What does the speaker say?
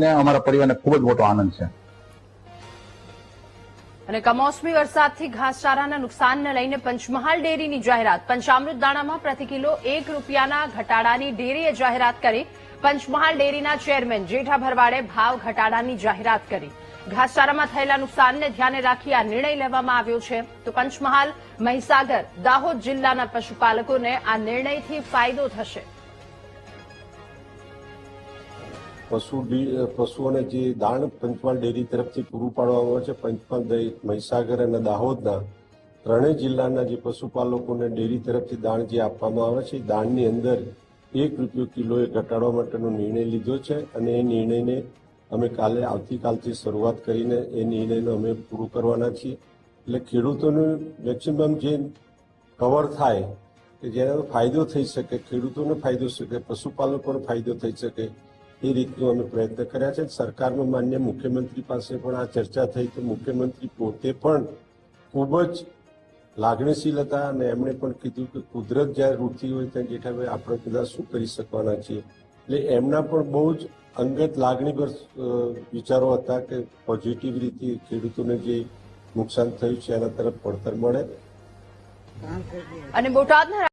ને અમારા પરિવારને ખૂબ જ મોટો આનંદ છે. અને કમોસમી વરસાદથી ઘાસચારાના નુકસાનને લઈને પંચમહાલ ડેરીની જાહેરાત. પંચામૃત દાણામાં પ્રતિ કિલો એક રૂપિયાના ઘટાડાની ડેરીએ જાહેરાત કરી. પંચમહાલ ડેરીના ચેરમેન જેઠા ભરવાડે ભાવ ઘટાડાની જાહેરાત કરી. ઘાસચારામાં થયેલા નુકસાનને ધ્યાને રાખી આ નિર્ણય લેવામાં આવ્યો છે. તો પંચમહાલ, મહીસાગર, દાહોદ જિલ્લાના પશુપાલકોને આ નિર્ણયથી ફાયદો થશે. પશુ પશુઓને જે દાણ પંચમહાલ ડેરી તરફથી પૂરું પાડવામાં આવે છે. પંચમહાલ મહીસાગર અને દાહોદના ત્રણેય જિલ્લાના જે પશુપાલકોને ડેરી તરફથી દાણ જે આપવામાં આવે છે દાણની અંદર એક રૂપિયો કિલોએ ઘટાડવા માટેનો નિર્ણય લીધો છે અને એ નિર્ણયને અમે કાલે, આવતીકાલથી શરૂઆત કરીને એ નિર્ણયને અમે પૂરું કરવાના છીએ. એટલે ખેડૂતોને મેક્સિમમ જે કવર થાય કે જેનો ફાયદો થઈ શકે, ખેડૂતોને ફાયદો શકે, પશુપાલકોને ફાયદો થઈ શકે એ રીતનું અમે પ્રયત્ન કર્યા છે. સરકારમાં માન્ય મુખ્યમંત્રી પાસે પણ આ ચર્ચા થઈ તો મુખ્યમંત્રી પોતે પણ ખૂબ જ લાગણીશીલ હતા અને એમણે પણ કીધું કે કુદરત જ્યારે રૂઠી હોય ત્યાં જેઠાભાઈ આપણે બધા શું કરી શકવાના છીએ. એટલે એમના પણ બહુ જ અંગત લાગણીભર અ, વિચારો હતા કે પોઝિટિવ રીતે ખેડૂતોને જે નુકસાન થયું છે એના તરફ પડતર મળે. અને બોટાદના